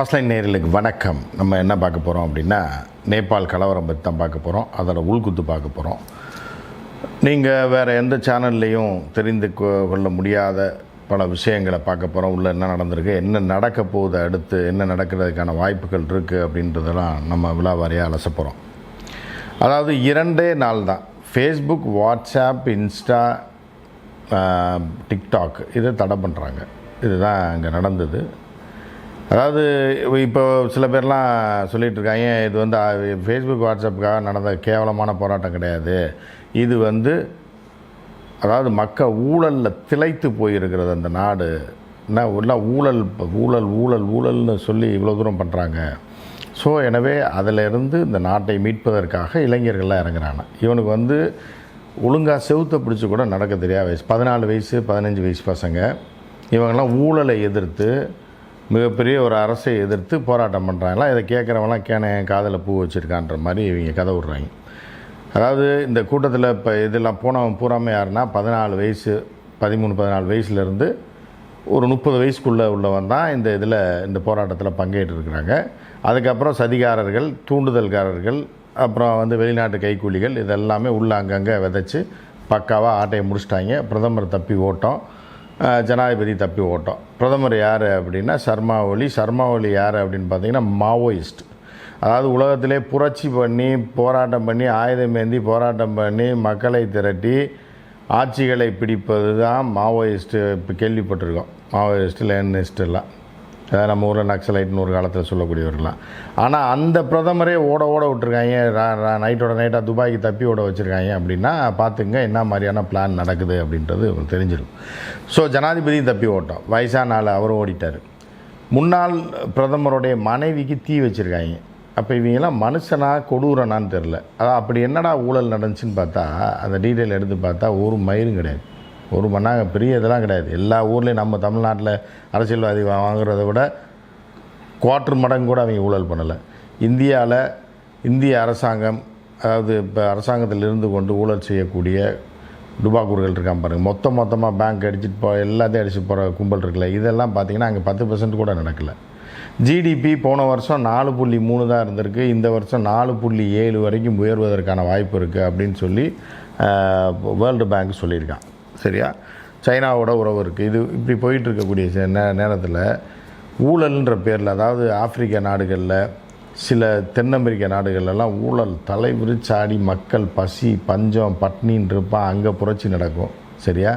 First line நேர்களுக்கு வணக்கம். நம்ம என்ன பார்க்க போகிறோம் அப்படின்னா நேபாள் கலவரம் பற்றி தான் பார்க்க போகிறோம் அதோட உள்குத்து பார்க்க போகிறோம் நீங்கள் வேறு எந்த சேனல்லையும் தெரிந்து கொ- கொள்ள முடியாத பல விஷயங்களை பார்க்க போகிறோம் உள்ள என்ன நடந்திருக்கு என்ன நடக்க போகுது அடுத்து என்ன நடக்கிறதுக்கான வாய்ப்புகள் இருக்குது அப்படின்றதெல்லாம் நம்ம விழாவாரியாக அலச போகிறோம் அதாவது இரண்டே நாள் தான். ஃபேஸ்புக் வாட்ஸ்அப் இன்ஸ்டா டிக்டாக் இதை தடை பண்ணுறாங்க இதுதான் அங்கே நடந்தது. அதாவது இப்போ சில பேர்லாம் சொல்லிகிட்ருக்காங்க இது வந்து ஃபேஸ்புக் வாட்ஸ்அப்புக்காக நடந்த கேவலமான போராட்டம் கிடையாது. இது வந்து அதாவது மக்கள் ஊழலில் திளைத்து போயிருக்கிறது அந்த நாடு. என்ன எல்லாம் ஊழல் ஊழல் ஊழல் ஊழல்னு சொல்லி இவ்வளோ தூரம் பண்ணுறாங்க ஸோ எனவே அதிலிருந்து இந்த நாட்டை மீட்பதற்காக இளைஞர்கள்லாம் இறங்குறாங்க. இவனுக்கு வந்து ஒழுங்காக செவுத்த பிடிச்சி கூட நடக்க தெரியாத. வயசு பதினாலு வயசு பதினஞ்சு வயசு பசங்க. இவங்கெல்லாம் ஊழலை எதிர்த்து மிகப்பெரிய ஒரு அரசை எதிர்த்து போராட்டம் பண்ணுறாங்களா இதை கேட்குறவங்களாம் கேன காதில் பூ வச்சுருக்கான்ற மாதிரி இவங்க கதை விட்றாங்க. அதாவது இந்த கூட்டத்தில் இப்போ இதெல்லாம் போனவன் பூராமே யாருன்னா பதினாலு வயசு பதிமூணு பதினாலு வயசுலேருந்து ஒரு முப்பது வயசுக்குள்ளே உள்ளவன் தான் இந்த இதில் இந்த போராட்டத்தில் பங்கேற்றிருக்கிறாங்க. அதுக்கப்புறம் சதிகாரர்கள் தூண்டுதல்காரர்கள் அப்புறம் வந்து வெளிநாட்டு கைக்கூலிகள் இதெல்லாமே உள்ளே அங்கங்கே விதைச்சி பக்காவாக ஆட்டையை முடிச்சிட்டாங்க. பிரதமர் தப்பி ஓட்டம். ஜனாதிபதி தப்பி ஓட்டம். பிரதமர் யார் அப்படின்னா சர்மா ஒலி. சர்மா ஒலி யார் அப்படின்னு பார்த்தீங்கன்னா மாவோயிஸ்ட். அதாவது உலகத்திலே புரட்சி பண்ணி போராட்டம் பண்ணி ஆயுதம் ஏந்தி போராட்டம் பண்ணி மக்களை திரட்டி ஆட்சிகளை பிடிப்பது தான் மாவோயிஸ்ட்டு இப்போ கேள்விப்பட்டிருக்கோம். மாவோயிஸ்ட்டு லேனிஸ்ட் எல்லாம். நம்ம ஊரில் நக்சலைட்னு ஒரு காலத்தில் சொல்லக்கூடியவர்களாம் ஆனால் அந்த பிரதமரே ஓட ஓட விட்டுருக்காங்க. ரா- ரா- நைட்டோட நைட்டாக துபாய்க்கு தப்பி ஓட வச்சுருக்காங்க அப்படின்னா பார்த்துங்க என்ன மாதிரியான பிளான் நடக்குது அப்படின்றது உங்களுக்கு தெரிஞ்சிடும் ஸோ ஜனாதிபதி தப்பி ஓட்டோம். வயசான ஆள் அவரும் ஓடிட்டார். முன்னாள் பிரதமருடைய மனைவிக்கு தீ வச்சுருக்காங்க. அப்போ இவங்கெல்லாம் மனுஷனா கொடூரனான்னு தெரில அதான் அப்படி என்னடா ஊழல் நடந்துச்சுன்னு பார்த்தா அந்த டீட்டெயில் எடுத்து பார்த்தா ஒரு மயிரும் கிடையாது. ஒரு மண்ணாங்க பெரிய இதெல்லாம் கிடையாது. எல்லா ஊர்லேயும் நம்ம தமிழ்நாட்டில் அரசியல்வாதி வாங்குறத விட குவார்ட்டர் மடங்கு கூட அவங்க ஊழல் பண்ணலை. இந்தியாவில் இந்திய அரசாங்கம் அதாவது இப்போ அரசாங்கத்தில் இருந்து கொண்டு ஊழல் செய்யக்கூடிய டுபாக்கூர்கள் இருக்கான் பாருங்கள் மொத்த மொத்தமாக பேங்க் அடிச்சுட்டு போ எல்லாத்தையும் அடிச்சு போகிற கும்பல் இருக்குல்ல. இதெல்லாம் பார்த்தீங்கன்னா அங்கே பத்து பர்சன்ட் கூட நடக்கலை. ஜிடிபி போன வருஷம் நாலு புள்ளி மூணு தான் இருந்திருக்கு. இந்த வருஷம் நாலு புள்ளி ஏழு வரைக்கும் உயர்வதற்கான வாய்ப்பு இருக்குது அப்படின்னு சொல்லி வேர்ல்டு பேங்க் சொல்லியிருக்கான் சரியா? சைனாவோட உறவு இருக்குது இது இப்படி போயிட்டு இருக்கக்கூடிய நே நேரத்தில் ஊழல்ன்ற பேரில் அதாவது ஆப்பிரிக்க நாடுகளில் சில தென் அமெரிக்க நாடுகள்லாம் ஊழல் தலை விரிச்சாடி மக்கள் பசி பஞ்சம் பட்னின்னு இருப்பான் அங்கே புரட்சி நடக்கும். சரியா?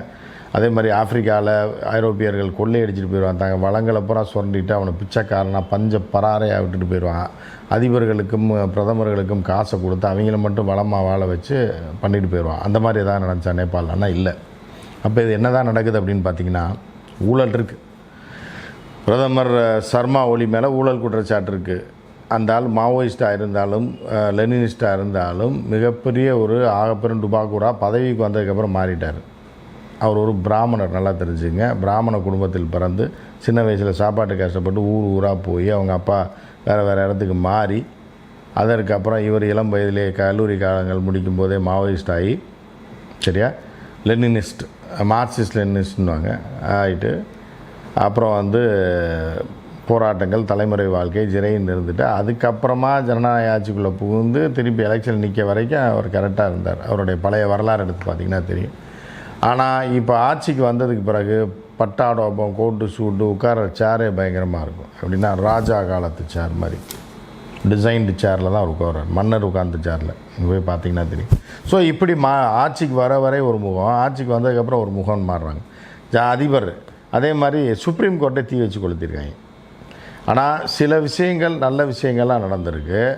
அதே மாதிரி ஆப்பிரிக்காவில் ஐரோப்பியர்கள் கொள்ளையடிச்சிட்டு போயிடுவான் தாங்க வளங்களை பூரா சுரண்டிட்டு அவனை பிச்சைக்காரனாக பஞ்ச பராரையாக விட்டுட்டு போயிடுவான் அதிபர்களுக்கும் பிரதமர்களுக்கும் காசை கொடுத்து அவங்கள மட்டும் வளமாக வாழ வச்சு பண்ணிட்டு போயிடுவான் அந்த மாதிரி எதாவது நினச்சா நேபாளில் ஆனால் இல்லை. அப்போ இது என்ன தான் நடக்குது அப்படின்னு பார்த்தீங்கன்னா ஊழல் இருக்குது பிரதமர் சர்மா ஒலி மேலே ஊழல் குற்றச்சாட்டு இருக்குது அந்த ஆள் மாவோயிஸ்டாக இருந்தாலும் லெனினிஸ்டாக இருந்தாலும் மிகப்பெரிய ஒரு ஆகப்பெரும் டுபாக்கூரா பதவிக்கு வந்ததுக்கப்புறம் மாறிட்டார். அவர் ஒரு பிராமணர் நல்லா தெரிஞ்சுங்க. பிராமண குடும்பத்தில் பிறந்து சின்ன வயசில் சாப்பாட்டு கஷ்டப்பட்டு ஊர் ஊராக போய் அவங்க அப்பா வேறு வேறு இடத்துக்கு மாறி அதற்கப்புறம் இவர் இளம் வயதிலே கல்லூரி காலங்கள் முடிக்கும் போதே மாவோயிஸ்ட் ஆகி சரியா? லெனினிஸ்ட் மார்க்சிஸ்ட் லெனினிஸ்ட்னுவாங்க ஆகிட்டு அப்புறம் வந்து போராட்டங்கள் தலைமுறை வாழ்க்கை சிறைன்னு இருந்துட்டு அதுக்கப்புறமா ஜனநாயக ஆட்சிக்குள்ளே புகுந்து திருப்பி எலெக்ஷன் நிற்க வரைக்கும் அவர் கரெக்டாக இருந்தார். அவருடைய பழைய வரலாறு எடுத்து பார்த்திங்கன்னா தெரியும். ஆனால் இப்போ ஆட்சிக்கு வந்ததுக்கு பிறகு பட்டாடோபம் கோட்டு சூட்டு உட்கார சேரே பயங்கரமாக இருக்கும். எப்படின்னா ராஜா காலத்து சேர் மாதிரி. டிசைன்டு சேரில் தான் உட்கார் உட்கார்றார் மன்னர் உட்கார்ந்த சேரில் இங்கே போய் பார்த்தீங்கன்னா தெரியும். ஸோ இப்படி மா ஆட்சிக்கு வர வரை ஒரு முகம் ஆட்சிக்கு வந்ததுக்கப்புறம் ஒரு முகம்னு மாறுறாங்க. ஜா- அதிபர். அதே மாதிரி சுப்ரீம் கோர்ட்டை தீ வச்சு கொளுத்திருக்காங்க. ஆனால் சில விஷயங்கள் நல்ல விஷயங்கள்லாம் நடந்திருக்கு.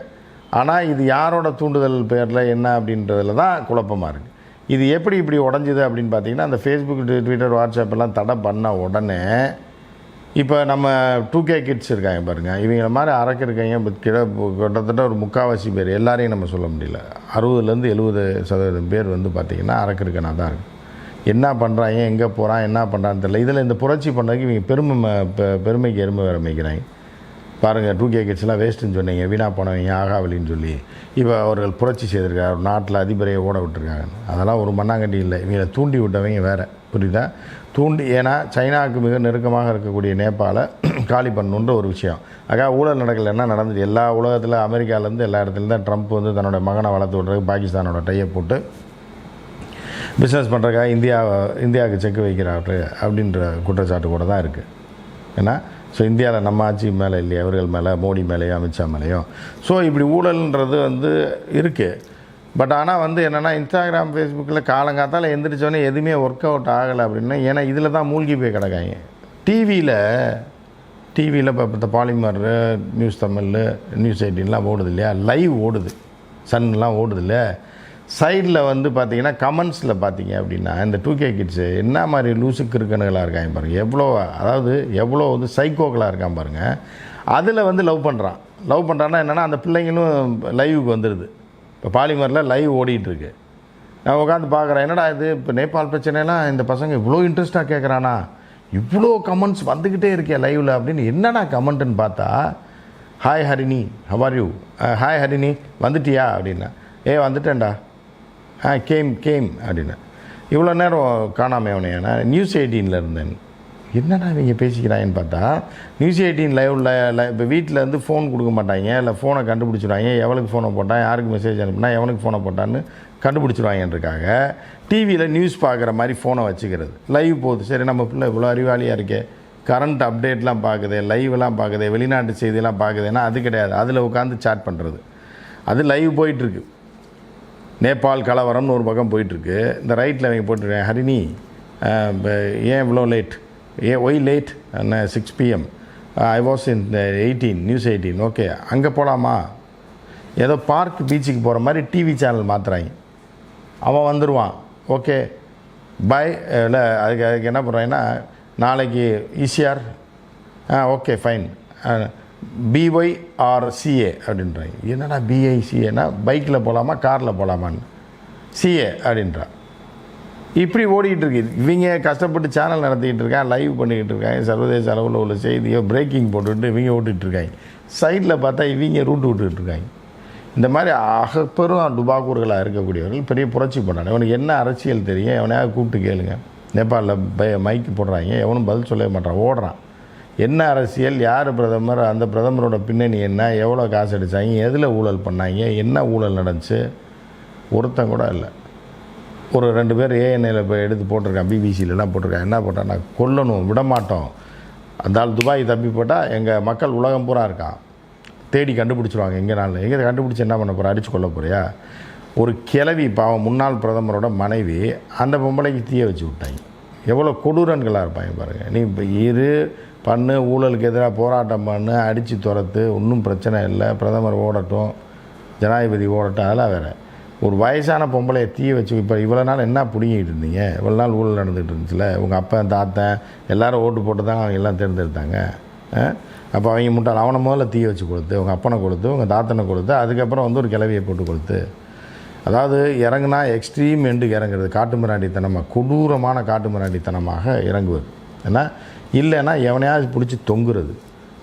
ஆனால் இது யாரோட தூண்டுதல் பேரில் என்ன அப்படின்றதுல தான் குழப்பமாக இருக்குது இது எப்படி இப்படி உடஞ்சிது அப்படின்னு பார்த்தீங்கன்னா அந்த ஃபேஸ்புக் ட்விட்டர் வாட்ஸ்அப் எல்லாம் தடை பண்ண உடனே இப்போ நம்ம டூ கே கிட்ஸ் இருக்காங்க பாருங்கள் இவங்கள மாதிரி அரக்கு இருக்காங்க கிட்டத்தட்ட ஒரு முக்கால்வாசி பேர் எல்லாரையும் நம்ம சொல்ல முடியல. அறுபதுலேருந்து எழுபது சதவீதம் பேர் வந்து பார்த்திங்கன்னா அரக்கு இருக்கனா தான் இருக்குது என்ன பண்ணுறாங்க எங்கே போகிறான் என்ன பண்ணுறான்னு தெரியல. இதில் இந்த புரட்சி பண்ணுறதுக்கு இவங்க பெருமை பெருமைக்கு எருமை வேற மேய்க்கிறாங்க. பாருங்கள் டூ கே கிட்ஸ்லாம் வேஸ்ட்டுன்னு சொன்னீங்க வீணாக போனவங்க ஆகாவலின்னு சொல்லி. இப்போ அவர்கள் புரட்சி செய்திருக்காரு நாட்டில் அதிபரையை ஓட விட்டுருக்காங்க. அதெல்லாம் ஒரு மண்ணாங்கட்டி இல்லை. இவங்களை தூண்டி விட்டவங்க வேறு. புரியுதா? தூண்டி ஏன்னா சைனாவுக்கு மிக நெருக்கமாக இருக்கக்கூடிய நேபாளை காலி பண்ணணுன்ற ஒரு விஷயம். அக்கா ஊழல் நடக்கல என்ன நடந்தது? எல்லா உலகத்தில் அமெரிக்காவிலேருந்து எல்லா இடத்துலையும் தான் ட்ரம்ப் வந்து தன்னோட மகனை வளர்த்து விட்றதுக்கு பாகிஸ்தானோட டையை போட்டு பிஸ்னஸ் பண்ணுறதுக்காக இந்தியா இந்தியாவுக்கு செக் வைக்கிறாரு அப்படின்ற குற்றச்சாட்டு கூட தான் இருக்குது ஏன்னா ஸோ இந்தியாவில் நம்ம ஆட்சி மேலே இல்லையா? அவர்கள் மேலே மோடி மேலேயும் அமித்ஷா மேலேயும் ஸோ இப்படி ஊழல்ன்றது வந்து இருக்குது பட் ஆனால் வந்து என்னென்னா இன்ஸ்டாகிராம் ஃபேஸ்புக்கில் காலங்காத்தால் எந்திரிச்சோன்னே எதுவுமே ஒர்க் அவுட் ஆகலை அப்படின்னா ஏன்னா இதில் தான் மூழ்கி போய் கிடக்காங்க. டிவியில் டிவியில் இப்போ இந்த பாலிமர் நியூஸ் தமிழ் நியூஸ் எயிட்டின்லாம் ஓடுது இல்லையா? லைவ் ஓடுது. சன்லாம் ஓடுது இல்லை? சைடில் வந்து பார்த்தீங்கன்னா கமெண்ட்ஸில் பார்த்தீங்க அப்படின்னா இந்த டூ கே கிட்ஸு என்ன மாதிரி லூசுக்கு இருக்கணுகளாக இருக்காங்க பாருங்கள் எவ்வளோ அதாவது எவ்வளோ வந்து சைக்கோக்களாக இருக்கான் பாருங்கள் அதில் வந்து லவ் பண்ணுறான் லவ் பண்ணுறான்னா என்னென்னா அந்த பிள்ளைங்களும் லைவுக்கு வந்துடுது இப்போ பாலிமரில் லைவ் ஓடிட்டுருக்கு. நான் உட்காந்து பார்க்குறேன் என்னடா இது? இப்போ நேபாள் பிரச்சனைலாம் இந்த பசங்க இவ்வளோ இன்ட்ரெஸ்ட்டாக கேட்குறானா இவ்வளோ கமெண்ட்ஸ் வந்துக்கிட்டே இருக்கே லைவில் அப்படின்னு என்னடா கமெண்ட்டுன்னு பார்த்தா hi Harini how are you hi Harini வந்துட்டியா? அப்படின்னா ஏ வந்துட்டேன்டா. ஆ கேம் கேம் அப்படின்னா இவ்வளோ நேரம் காணாமல் அவனையா. நான் நியூஸ் எயிட்டீனில் இருந்தேன். என்னடா இவங்க பேசிக்கிறாங்கன்னு பார்த்தா நியூஸ் எயிட்டீன் லைவில் இப்போ வீட்டில் இருந்து ஃபோன் கொடுக்க மாட்டாங்க இல்லை ஃபோனை கண்டுபிடிச்சிடுவாங்க எவனுக்கு ஃபோனை போட்டான் யாருக்கு மெசேஜ் அனுப்புனா எவனுக்கு ஃபோனை போட்டான்னு கண்டுபிடிச்சிருவாங்கன்றக்காக டிவியில் நியூஸ் பார்க்குற மாதிரி ஃபோனை வச்சுக்கிறது. லைவ் போகுது. சரி நம்ம பிள்ளை இவ்வளோ அறிவாளியாக இருக்கே. கரண்ட் அப்டேட்லாம் பார்க்குது லைவ்லாம் பார்க்குது வெளிநாட்டு செய்தியெல்லாம் பார்க்குதுன்னா அது கிடையாது. அதில் உட்காந்து சாட் பண்ணுறது அது லைவ் போயிட்டுருக்கு. நேபாள் கலவரம்னு ஒரு பக்கம் போயிட்டுருக்கு. இந்த ரைட்டில் அவங்க போட்டுருக்கேன் ஹரிணி ஏன் இவ்வளோ late hey why late six PM I was in eighteen news eighteen okay அங்கே போகலாமா ஏதோ பார்க் பீச்சுக்கு போகிற மாதிரி டிவி சேனல் மாற்றுறாங்க அவன் வந்துடுவான் ஓகே பை இல்லை அதுக்கு அதுக்கு என்ன பண்ணுறாங்கன்னா நாளைக்கு ஈஸியார் ஆ okay fine BY R CA அப்படின்றாங்க. என்னடா பிஐ சிஏனா பைக்கில் போகலாமா காரில் போகலாமான்னு சிஏ அப்படின்றான் இப்படி ஓடிக்கிட்டு இருக்கு. இவங்க கஷ்டப்பட்டு சேனல் நடத்திக்கிட்டு இருக்காங்க லைவ் பண்ணிக்கிட்டு இருக்காங்க. சர்வதேச அளவில் உள்ள செய்தியோ பிரேக்கிங் போட்டுட்டு இவங்க ஓட்டிகிட்டு இருக்காங்க. சைடில் பார்த்தா இவங்க ரூட்டு விட்டுக்கிட்டு இருக்காங்க. இந்த மாதிரி அகப்பெரும் டுபாக்கூர்களாக இருக்கக்கூடியவர்கள் பெரிய புரட்சி பண்ணாங்க இவனுக்கு என்ன அரசியல் தெரியும்? எவனையாவது கூப்பிட்டு கேளுங்க. நேபாளில் பை மைக்கு போடுறாங்க. எவனும் பதில் சொல்லவே மாட்டான். ஓடுறான். என்ன அரசியல்? யார் பிரதமர்? அந்த பிரதமரோட பின்னணி என்ன? எவ்வளோ காசு அடித்தாங்க எதில் ஊழல் பண்ணாங்க? என்ன ஊழல் நடந்துச்சு? ஒருத்தன் கூட இல்லை. ஒரு ரெண்டு பேர் ஏஎன்ஐயில் இப்போ எடுத்து போட்டிருக்கான் பிபிசியிலலாம் போட்டிருக்கேன் என்ன போட்டேன் நான் கொல்லணும் விட மாட்டோம். அந்த ஆள் துபாய் தப்பி போட்டால் எங்கள் மக்கள் உலகம் பூரா இருக்கான் தேடி கண்டுபிடிச்சிருவாங்க எங்கே நாளில். எங்கே கண்டுபிடிச்சி என்ன பண்ண போகிற அடிச்சு கொல்ல போறியா? ஒரு கிளவி பாவம் முன்னாள் பிரதமரோட மனைவி அந்த பொம்பளைக்கு தீய வச்சு விட்டாங்க. எவ்வளோ கொடூரன்களாக இருப்பாங்க பாருங்கள் நீ இப்போ இரு பண்ணு ஊழலுக்கு எதிராக போராட்டம் பண்ணு அடித்து துரத்து ஒன்றும் பிரச்சனை இல்லை. பிரதமர் ஓடட்டும் ஜனாதிபதி ஓடட்டும் அதெல்லாம் வேறு. ஒரு வயசான பொம்பளையை தீய வச்சு இப்போ இவ்வளோ நாள் என்ன பிடிங்கிட்டு இருந்தீங்க? இவ்வளோ நாள் ஊழல் நடந்துகிட்டு இருந்துச்சுல. உங்கள் அப்பன் தாத்தன் எல்லோரும் ஓட்டு போட்டு தான் அவங்க எல்லாம் தேர்ந்தெடுத்தாங்க. அப்போ அவங்க முட்டாள். அவனை முதல்ல தீய வச்சு கொடுத்து உங்கள் அப்பனை கொடுத்து உங்கள் தாத்தனை கொடுத்து அதுக்கப்புறம் வந்து ஒரு கிளவியை போட்டு கொடுத்து. அதாவது இறங்குனா எக்ஸ்ட்ரீம் எண்டு இறங்குறது. காட்டு மிராண்டித்தனமாக கொடூரமான காட்டு மிராண்டித்தனமாக இறங்குவது. ஏன்னா இல்லைன்னா எவனையாவது பிடிச்சி தொங்குறது.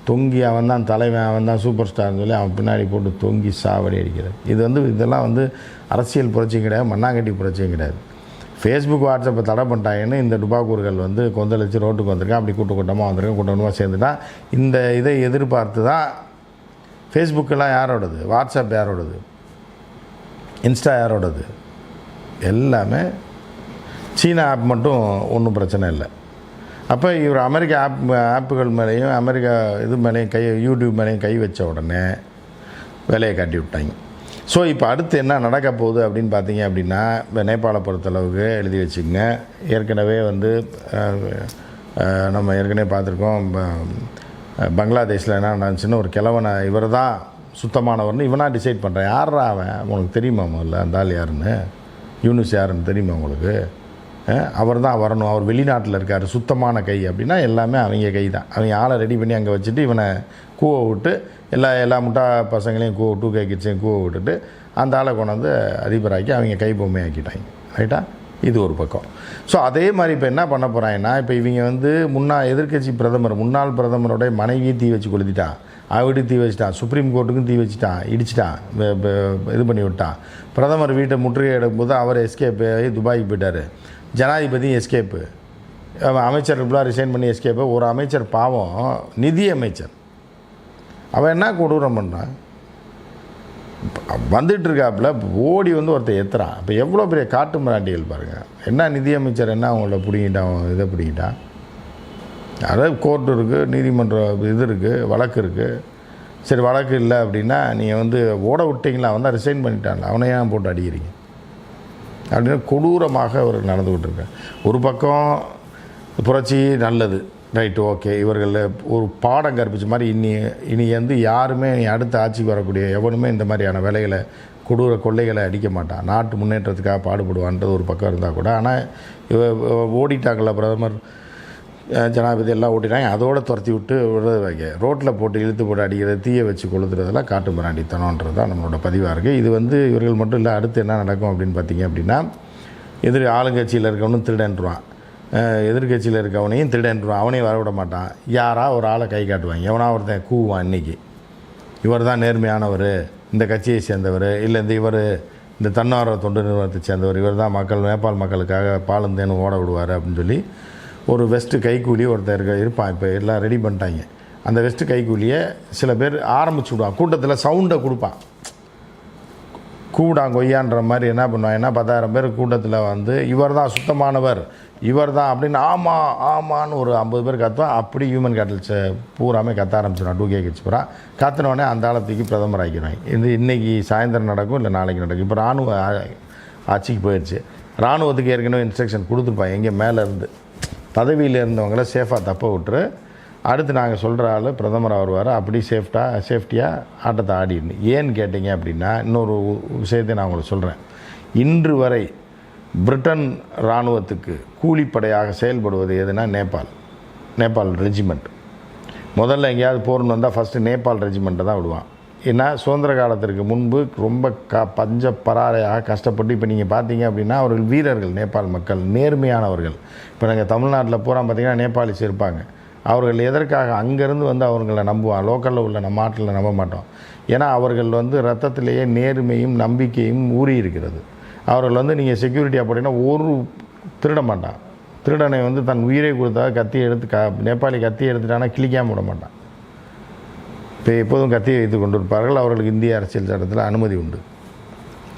தொங்கி அவன் தான் தலைவன் அவன் தான் சூப்பர் ஸ்டார்னு சொல்லி அவன் பின்னாடி போட்டு தொங்கி சாவடி அடிக்கிறது இது வந்து இதெல்லாம் வந்து அரசியல் புரட்சியும் கிடையாது மண்ணாங்கட்டி புரட்சியும் கிடையாது. ஃபேஸ்புக் வாட்ஸ்அப்பை தடை பண்ணிட்டாங்கன்னு இந்த டுபாக்கூர்கள் வந்து கொந்தளிச்சு ரோட்டுக்கு வந்திருக்கான் அப்படி கூட்ட கூட்டமாக வந்திருக்கேன் கூட்ட கூட்டமாக சேர்ந்துட்டான் இந்த இதை எதிர்பார்த்து தான் ஃபேஸ்புக்கெல்லாம் யாரோடது? வாட்ஸ்அப் யாரோடது? இன்ஸ்டா யாரோடது? எல்லாமே சீனா ஆப் மட்டும் ஒன்றும் பிரச்சனை இல்லை. அப்போ இவர் அமெரிக்கா ஆப் ஆப்புகள் மேலேயும் அமெரிக்கா இது மேலேயும் கை யூடியூப் மேலேயும் கை வச்ச உடனே வேலையை காட்டி விட்டாங்க. ஸோ இப்போ அடுத்து என்ன நடக்க போகுது அப்படின்னு பார்த்தீங்க அப்படின்னா இப்போ நேபாளை பொறுத்தளவுக்கு எழுதி வச்சுக்கங்க ஏற்கனவே வந்து நம்ம ஏற்கனவே பார்த்துருக்கோம் பங்களாதேஷில் என்ன நடந்துச்சுன்னு ஒரு கிழவனை இவர் தான் சுத்தமானவர்னு இவனா டிசைட் பண்ணுறேன் யாரா அவன்? உனக்கு தெரியுமா முதல்ல? அந்த ஆள் யாருன்னு? யூனிஸ் யாருன்னு தெரியுமா உங்களுக்கு? அவர் தான் வரணும். அவர் வெளிநாட்டில் இருக்கார். சுத்தமான கை அப்படின்னா எல்லாமே அவங்க கை தான் அவங்க ஆளை ரெடி பண்ணி அங்கே வச்சுட்டு இவனை கூவ விட்டு எல்லா எல்லா முட்டா பசங்களையும் கூவ டூ கே கிட்ஸையும் கூவ விட்டுட்டு அந்த ஆளை கொண்டாந்து அதிபராக்கி அவங்க கை பொம்மையாக்கிட்டாங்க. ரைட்டா இது ஒரு பக்கம். ஸோ அதே மாதிரி இப்போ என்ன பண்ண போகிறாங்கன்னா இப்போ இவங்க வந்து முன்னாள் எதிர்க்கட்சி பிரதமர் முன்னாள் பிரதமருடைய மனைவியை தீ வச்சு கொளுத்திட்டான் அவடி தீ வச்சிட்டான் சுப்ரீம் கோர்ட்டுக்கும் தீ வச்சிட்டான் இடிச்சிட்டான் இது பண்ணி விட்டான் பிரதமர் வீட்டை முற்றுகை எடுக்கும்போது அவர் எஸ்கேப் ஆகி துபாய்க்கு போயிட்டார். ஜனாதிபதி எஸ்கேப்பு. அமைச்சர் இப்படிலாம் ரிசைன் பண்ணி எஸ்கேப் ஒரு அமைச்சர் பாவம் நிதி அமைச்சர். அவன் என்ன கொடூரம் பண்ணான் வந்துட்டுருக்காப்புல ஓடி வந்து ஒருத்தர் ஏற்றுறான் இப்போ எவ்வளோ பெரிய காட்டு மிராண்டிகள் பாருங்கள் என்ன நிதியமைச்சர் என்ன அவங்கள பிடிங்கிட்டான் இதை பிடிங்கிட்டான் அதாவது கோர்ட் இருக்குது நீதிமன்றம் இது இருக்குது வழக்கு இருக்குது சரி வழக்கு இல்லை அப்படின்னா நீங்கள் வந்து ஓட விட்டீங்களா? அவன் தான் ரிசைன் பண்ணிட்டான்ல. அவனை ஏன் போட்டு அடிக்கிறீங்க? அப்படின்னு கொடூரமாக அவர் நடந்து கொண்டிருக்கார் ஒரு பக்கம் புரட்சி நல்லது ரைட்டு ஓகே இவர்கள் ஒரு பாடம் கற்பிச்ச மாதிரி இனி இனி வந்து யாருமே இனி அடுத்த ஆட்சிக்கு வரக்கூடிய எவனுமே இந்த மாதிரியான வேலைகளை கொடூர கொள்ளைகளை அடிக்க மாட்டான். நாட்டு முன்னேற்றத்துக்காக பாடுபடுவான்றது ஒரு பக்கம் இருந்தால் கூட. ஆனால் இவ இவ பிரதமர். ஜனாதிபதி எல்லாம் ஓட்டினாங்க அதோட துரத்தி விட்டு விடுறது வைக்க. ரோட்டில் போட்டு இழுத்து போட்டு அடிக்கிறது தீயை வச்சு கொளுத்துறதெல்லாம் காட்டு மிராண்டித்தனன்றது தான் நம்மளோட பதிவாக இருக்குது இது வந்து இவர்கள் மட்டும் இல்லை அடுத்து என்ன நடக்கும் அப்படின்னு பார்த்தீங்க அப்படின்னா எதிர் ஆளுங்கட்சியில் இருக்கவனும் திருடன்றுவான். எதிர்கட்சியில் எதிர்க்கட்சியில் இருக்கவனையும் திருடன்றுவான். அவனையும் வரவிட மாட்டான். யாரா ஒரு ஆளை கை காட்டுவாங்க. எவனா ஒருத்தன் கூவான் இன்றைக்கி இவர் தான் நேர்மையானவர் இந்த கட்சியை சேர்ந்தவர் இல்லை இந்த இவர் இந்த தன்னார்வ தொண்டு நிறுவனத்தை சேர்ந்தவர் இவர் தான் மக்கள் நேபாள் மக்களுக்காக பாலந்தேன்னு ஓட விடுவார் அப்படின்னு சொல்லி ஒரு வெஸ்ட்டு கைக்கூலி ஒருத்தர் இருப்பான். இப்போ எல்லாம் ரெடி பண்ணிட்டாங்க. அந்த வெஸ்ட்டு கைக்கூலியை சில பேர் ஆரம்பிச்சு விடுவான் கூட்டத்தில் சவுண்டை கொடுப்பான். கூடான் கொய்யான்ற மாதிரி என்ன பண்ணுவான்? என்ன பத்தாயிரம் பேர் கூட்டத்தில் வந்து இவர் தான் சுத்தமானவர். இவர் தான் அப்படின்னு ஆமாம் ஆமான்னு ஒரு ஐம்பது பேர் கத்துவான். அப்படி ஹியூமன் கேட்டல்ஸை பூராமே கத்த ஆரம்பிச்சிடும் டூ கே கட்சி பூரா. கத்தினோடனே அந்த ஆழத்துக்கு பிரதமர் ஆக்கிடுவாங்க இது இன்றைக்கி சாயந்தரம் நடக்கும் இல்லை நாளைக்கு நடக்கும்? இப்போ இராணுவ ஆட்சிக்கு போயிடுச்சு. ராணுவத்துக்கு ஏற்கனவே இன்ஸ்ட்ரக்ஷன் கொடுத்துருப்பாங்க. எங்கே மேலே இருந்து. பதவியில் இருந்தவங்கள சேஃபாக தப்ப விட்டுரு. அடுத்து நாங்கள் சொல்கிற ஆள் பிரதமர் வருவார் அப்படி சேஃப்டாக சேஃப்டியாக ஆட்டத்தை ஆடிடணும். ஏன்னு கேட்டிங்க அப்படின்னா இன்னொரு உ- விஷயத்தை நான் உங்களுக்கு சொல்கிறேன் இன்று வரை பிரிட்டன் இராணுவத்துக்கு கூலிப்படையாக செயல்படுவது எதுனா நேபாள். நேபாள் ரெஜிமெண்ட். முதல்ல எங்கேயாவது போர்னு வந்தால் ஃபஸ்ட்டு நேபாள் ரெஜிமெண்ட்டை தான் விடுவான். ஏன்னா சுதந்திர காலத்திற்கு முன்பு ரொம்ப க பஞ்ச பராரையாக கஷ்டப்பட்டு இப்போ நீங்கள் பார்த்தீங்க அப்படின்னா அவர்கள் வீரர்கள் நேபாள் மக்கள் நேர்மையானவர்கள். இப்போ நாங்கள் தமிழ்நாட்டில் பூரா பார்த்தீங்கன்னா நேபாளிஸ் இருப்பாங்க. அவர்கள் எதற்காக அங்கேருந்து வந்து அவர்களை நம்புவான் லோக்கலில் உள்ள நம்ம நாட்டில் நம்ப மாட்டோம். ஏன்னா அவர்கள் வந்து ரத்தத்திலேயே நேர்மையும் நம்பிக்கையும் ஊறி இருக்கிறது. அவர்கள் வந்து நீங்கள் செக்யூரிட்டியாக போட்டீங்கன்னா ஒரு திருட மாட்டான். திருடனை வந்து தன் உயிரை கொடுத்தா கத்தி எடுத்து க நேபாளி கத்தி எடுத்துட்டானா கிளிக்காமல் விட மாட்டான். எப்போதும் கத்தியை வைத்து கொண்டிருப்பார்கள். அவர்களுக்கு இந்திய அரசியல் சட்டத்தில் அனுமதி உண்டு.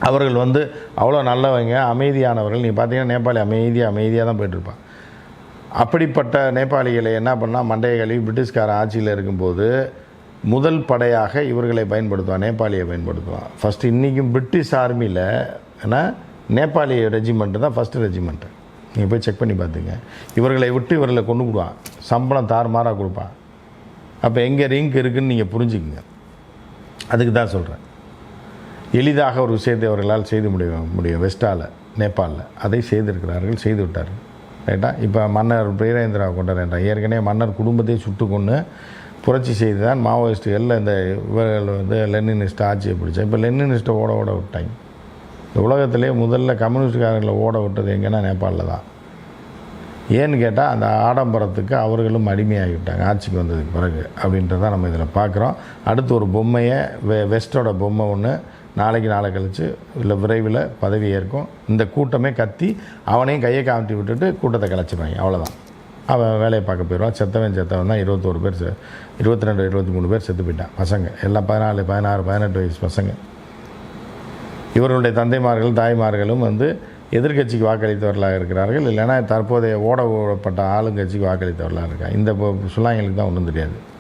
அவர்கள் வந்து அவ்வளோ நல்லவங்க அமைதியானவர்கள். நீங்கள் பார்த்தீங்கன்னா நேபாளி அமைதியாக அமைதியாக தான் போயிட்டுருப்பான் அப்படிப்பட்ட நேபாளிகளை என்ன பண்ணால் மண்டைய கழுவி பிரிட்டிஷ்கார ஆட்சியில் இருக்கும்போது முதல் படையாக இவர்களை பயன்படுத்துவான் நேபாளியை பயன்படுத்துவான். ஃபஸ்ட்டு இன்றைக்கும் பிரிட்டிஷ் ஆர்மியில் ஏன்னா நேபாளி ரெஜிமெண்ட்டு தான் ஃபஸ்ட்டு ரெஜிமெண்ட்டு நீங்கள் போய் செக் பண்ணி பார்த்துங்க இவர்களை விட்டு இவர்களை கொண்டு விடுவான். சம்பளம் தாறுமாறாக கொடுப்பான். அப்போ எங்கே ரிங்க் இருக்குதுன்னு நீங்கள் புரிஞ்சுக்குங்க. அதுக்கு தான் சொல்கிறேன் எளிதாக ஒரு விஷயத்தை அவர்களால் செய்து முடியும் முடியும். வெஸ்டால் நேபாளில். அதை செய்திருக்கிறார்கள் செய்து விட்டார்கள். ரைட்டா? இப்போ மன்னர் பிரீரேந்திரா கொண்டாடுறான் ஏற்கனவே மன்னர் குடும்பத்தை சுட்டு கொண்டு புரட்சி செய்து தான் மாவோயிஸ்டுகளில் இந்த இவர்கள் வந்து லெனினிஸ்ட் ஆட்சியை பிடிச்சா இப்போ லெனினிஸ்ட்டை ஓட ஓட விட்டாங்க. இந்த உலகத்திலே முதல்ல கம்யூனிஸ்டுக்காரர்களை ஓட விட்டது எங்கன்னா நேபாளில் தான். ஏன்னு கேட்டால் அந்த ஆடம்பரத்துக்கு அவர்களும் அடிமையாகிவிட்டாங்க. ஆட்சிக்கு வந்ததுக்கு பிறகு அப்படின்றத நம்ம இதில் பார்க்குறோம் அடுத்து ஒரு பொம்மையை வெ வெஸ்டோட பொம்மை ஒன்று நாளைக்கு நாளை கழித்து இல்லை விரைவில் பதவி ஏற்கும். இந்த கூட்டமே கத்தி அவனையும் கையை காமிட்டி விட்டுட்டு கூட்டத்தை கிளச்சிடுவாங்க அவ்வளோதான் அவன் வேலையை பார்க்க போயிடுவான். செத்தவன் செத்தவன் தான் இருபத்தோரு பேர் செ இருபத்தி ரெண்டு இருபத்தி மூணு பேர் செத்து போயிட்டான். பசங்க. எல்லாம் பதினாலு பதினாறு பதினெட்டு வயசு பசங்க. இவர்களுடைய தந்தைமார்கள் தாய்மார்களும் வந்து எதிர்க்கட்சிக்கு வாக்களித்தவர்களாக இருக்கிறார்கள். இல்லைன்னா தற்போதைய ஓட ஓடப்பட்ட ஆளுங்கட்சிக்கு வாக்களித்தவர்களாக இருக்காங்க. இந்த சுல்லாங்களுக்கு தான் ஒன்றும் தெரியாது.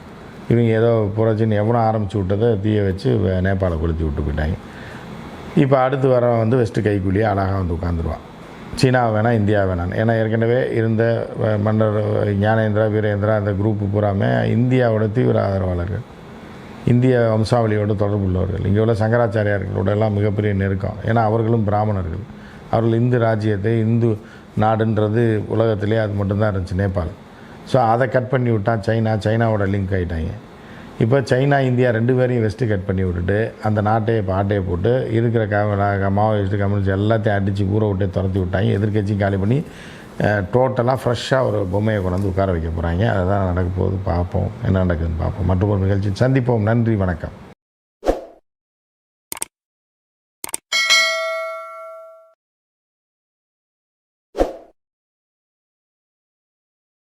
இவங்க ஏதோ புரட்சின்னு எவ்வளோ ஆரம்பித்து விட்டதை தீயை வச்சு நேபாளம் நேபாளை கொளுத்தி விட்டு போயிட்டாங்க. இப்போ அடுத்து வர வந்து வெஸ்ட்டு கைக்குள்ளேயே அழகாக வந்து உட்காந்துருவான் சீனா வேணாம் இந்தியா வேணாம் ஏன்னா ஏற்கனவே இருந்த வ- மன்னர் ஞானேந்திரா வீரேந்திரா அந்த குரூப்பு பூராமே இந்தியாவோட தீவிர ஆதரவாளர்கள். இந்திய வம்சாவளியோடு தொடர்புள்ளவர்கள். இங்கே உள்ள சங்கராச்சாரியார்களோட எல்லாம் மிகப்பெரிய நெருக்கம். ஏன்னா அவர்களும் பிராமணர்கள். அவர்கள் இந்து ராஜ்யத்தை இந்து நாடுன்றது உலகத்திலே அது மட்டும்தான் இருந்துச்சு நேபாள். ஸோ அதை கட் பண்ணி விட்டான் சைனா சைனாவோட லிங்க் ஆகிட்டாங்க இப்போ சைனா இந்தியா ரெண்டு பேரையும் வெஸ்ட்டு கட் பண்ணி விட்டுட்டு அந்த நாட்டையை இப்போ ஆட்டையை போட்டு இருக்கிற க மாவோயிஸ்ட்டு கம்யூனிஸ்ட் எல்லாத்தையும் அடித்து ஊற விட்டு துரத்தி விட்டாங்க. எதிர்க்கட்சியும் காலி பண்ணி டோட்டலாக ஃப்ரெஷ்ஷாக ஒரு பொம்மையை கொண்டு வந்து உட்கார வைக்க போகிறாங்க அதுதான் நடக்க போகுது பார்ப்போம். என்ன நடக்குதுன்னு பார்ப்போம். மற்றும் ஒரு நிகழ்ச்சி சந்திப்போம். நன்றி வணக்கம்.